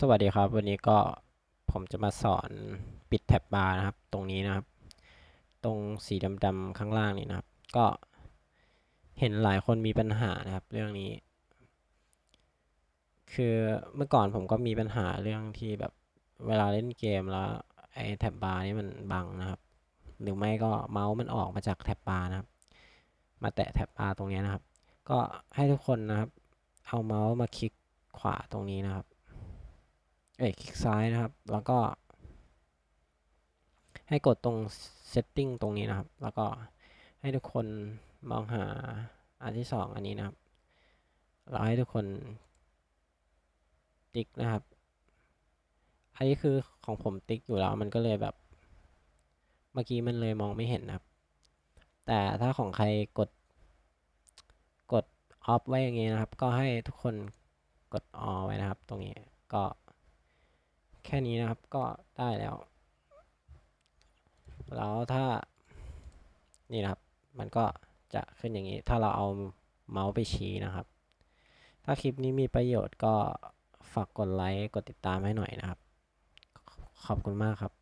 สวัสดีครับวันนี้ก็ผมจะมาสอนปิดแท็บบาร์นะครับ ตรงนี้นะครับ ตรงสีดำๆข้างล่างนี่นะครับ ก็เห็นหลายคนมีปัญหานะครับ เรื่องนี้ คือเมื่อก่อนผมก็มีปัญหาเรื่องที่แบบเวลาเล่นเกมแล้วไอ้แท็บบาร์นี่มันบังนะครับ หรือไม่ก็เมาส์มันออกมาจากแท็บบาร์นะครับ มาแตะแท็บบาร์ตรงนี้นะครับ ก็ให้ทุกคนนะครับ เอาเมาส์มาคลิกขวาตรงนี้นะครับ เอ้ยคลิกซ้ายนะครับ แล้วก็ ให้กดตรง setting ตรงนี้นะครับ แล้วก็ให้ทุกคนมองหาอันที่สองอันนี้นะครับ เราให้ทุกคนติ๊กนะครับ อันนี้คือของผมติ๊กอยู่แล้ว มันก็เลยแบบ เมื่อกี้มันเลยมองไม่เห็นนะครับ แต่ถ้าของใครกด กด off ไว้อย่างงี้นะครับ ก็ให้ทุกคนกด on ไว้นะครับ ตรงนี้ก็ แค่นี้นะครับก็ได้แล้ว แล้วถ้านี่นะครับ มันก็จะขึ้นอย่างนี้ ถ้าเราเอาเมาส์ไปชี้นะครับ ถ้าคลิปนี้มีประโยชน์ก็ฝากกดไลค์ กดติดตามให้หน่อยนะครับ ขอบคุณมากครับ